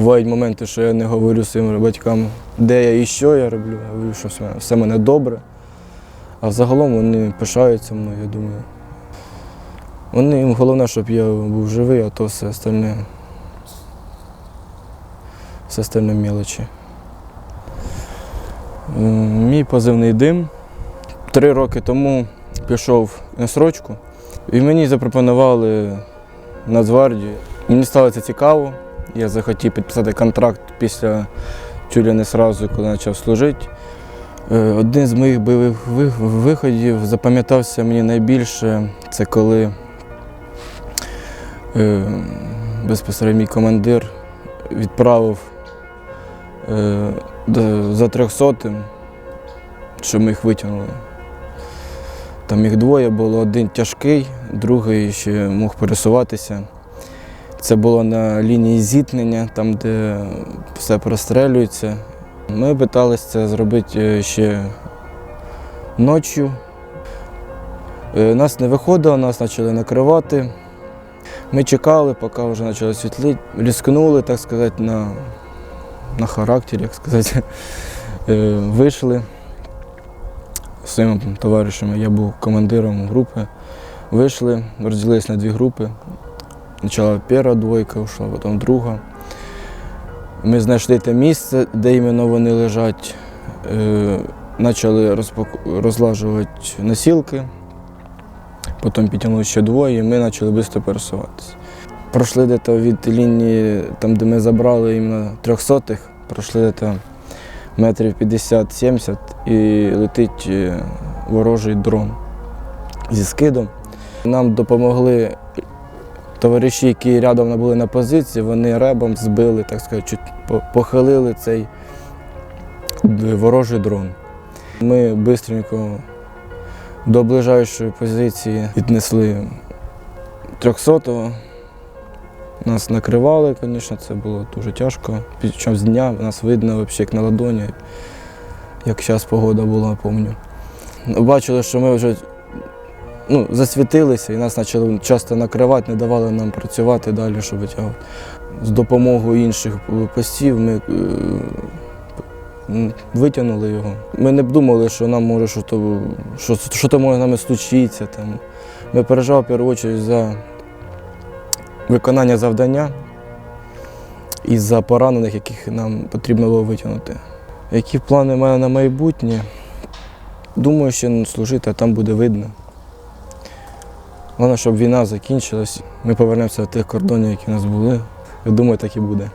Бувають моменти, що я не говорю своїм батькам, де я і що я роблю. Я говорю, що все, все мене добре. А взагалом вони пишаються мною, я думаю. Вони їм головне, щоб я був живий, а то все остальне. Все остальне мелочі. М, Мій позивний дим. Три роки тому пішов на срочку, і мені запропонували Нацгвардію. Мені стало це цікаво. Я захотів підписати контракт після чуля не сразу, коли почав служити. Е, Один з моїх бойових виходів запам'ятався мені найбільше, це коли е, безпосередньо мій командир відправив е, за трьохсотим, щоб ми їх витягнули. Там їх двоє було, один тяжкий, другий ще мог пересуватися. Це було на лінії зіткнення, там, де все прострелюється. Ми питалися це зробити е, ще ночі. Е, Нас не виходило, нас почали накривати. Ми чекали, поки вже почало світлити. Різкнули, так сказати, на, на характері, як сказати. Е, Вийшли з своїми товаришами. Я був командиром групи. Вийшли, розділились на дві групи. Спочатку перша двойка йшла, потім друга. Ми знайшли те місце, де іменно вони лежать. Е, Почали розлажувати носілки. Потім підтягнули ще двоє, і ми почали швидко пересуватися. Пройшли десь від лінії, там, де ми забрали іменно трьохсотих, пройшли десь метрів 50-70 і летить е, ворожий дрон зі скидом. Нам допомогли товариші, які рядом були на позиції, вони ребом збили, так сказати, похилили цей ворожий дрон. Ми швидко до ближайшої позиції віднесли 300-го. Нас накривали, звісно, це було дуже тяжко. Під час дня нас видно взагалі як на ладоні, як зараз погода була, пам'ятаю. Бачили, що ми вже ну, засвітилися і нас почали часто накривати, не давали нам працювати далі, щоб витягувати. З допомогою інших постів ми е, витягнули його. Ми не думали, що нам може щось, що, що то може нами случитися. Там. Ми переживали в першу чергу за виконання завдання і за поранених, яких нам потрібно було витягнути. Які плани в мене на майбутнє? Думаю, ще служити, а там буде видно. Головне, щоб війна закінчилась, ми повернемося до тих кордонів, які в нас були. Я думаю, так і буде.